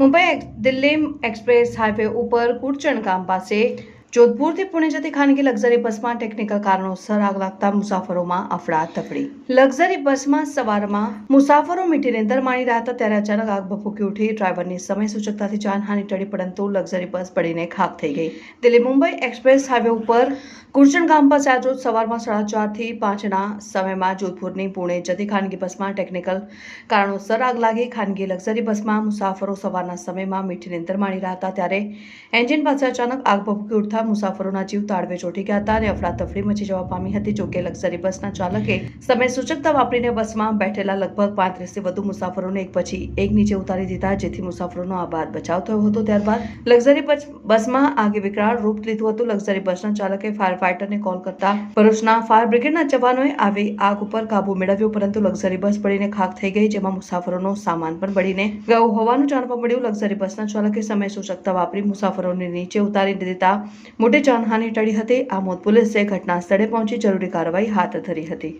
Mumbai Delhi express highway ઉપર કુડચણ ગામ પાસે જોધપુરથી પુણે જતી ખાનગી લક્ઝરી બસમાં ટેકનિકલ કારણોસર આગ લાગતા મુસાફરોમાં અફડાતફડી. લક્ઝરી બસમાં સવારમાં મુસાફરો મીઠી નિંદર માણી રહ્યા હતા, ત્યારે અચાનક આગ ભભૂકી ઉઠી. ડ્રાઈવરની સમય સૂચકતાથી જાનહાની ટળી, પરંતુ લક્ઝરી બસ પડીને ખાક થઈ ગઈ. દિલ્હી મુંબઈ એક્સપ્રેસ હાઈવે ઉપર કુરચણ ગામ પાસે આજ રોજ સવારમાં સાડા ચારથી પાંચના સમયમાં જોધપુરની પુણે જતી ખાનગી બસમાં ટેકનિકલ કારણોસર આગ લાગી. ખાનગી લક્ઝરી બસમાં મુસાફરો સવારના સમયમાં મીઠી નિંદર માણી રહ્યા હતા ત્યારે એન્જિન પાસે અચાનક આગ ભભૂકી ઉઠતા મુસાફરોના જીવ તાળવે ચોટી ગયા હતા અને અફરાતફરી મચી જવા પામી હતી. જોકે લક્ઝરી બસના ચાલકે સમય સૂચકતા વાપરીને બસમાં બેઠેલા લગભગ પાંત્રીસથી વધુ મુસાફરોને એક પછી એક નીચે ઉતારી દીધા, જેથી મુસાફરોનો આબાદ બચાવ થયો હતો. ત્યારબાદ લક્ઝરી બસ- બસમાં આગે વિકરાળ રૂપ લીધું હતું. લક્ઝરી બસના ચાલકે ફાયર ફાઈટરને કોલ કરતા ભરૂચના ફાયર બ્રિગેડના જવાનોએ આવી આગ ઉપર કાબુ મેળવ્યો, પરંતુ લક્ઝરી બસ પડીને ખાક થઈ ગઈ, જેમાં મુસાફરોનો સામાન પણ બળીને ગયો હોવાનું જાણવા મળ્યું. લક્ઝરી બસના ચાલકે સમય સૂચકતા વાપરી મુસાફરોને નીચે ઉતારી દીધા. મોટી જાનહાની ટળી હતી. આ મોત પોલીસે ઘટના સ્થળે પહોંચી જરૂરી કાર્યવાહી હાથ ધરી હતી.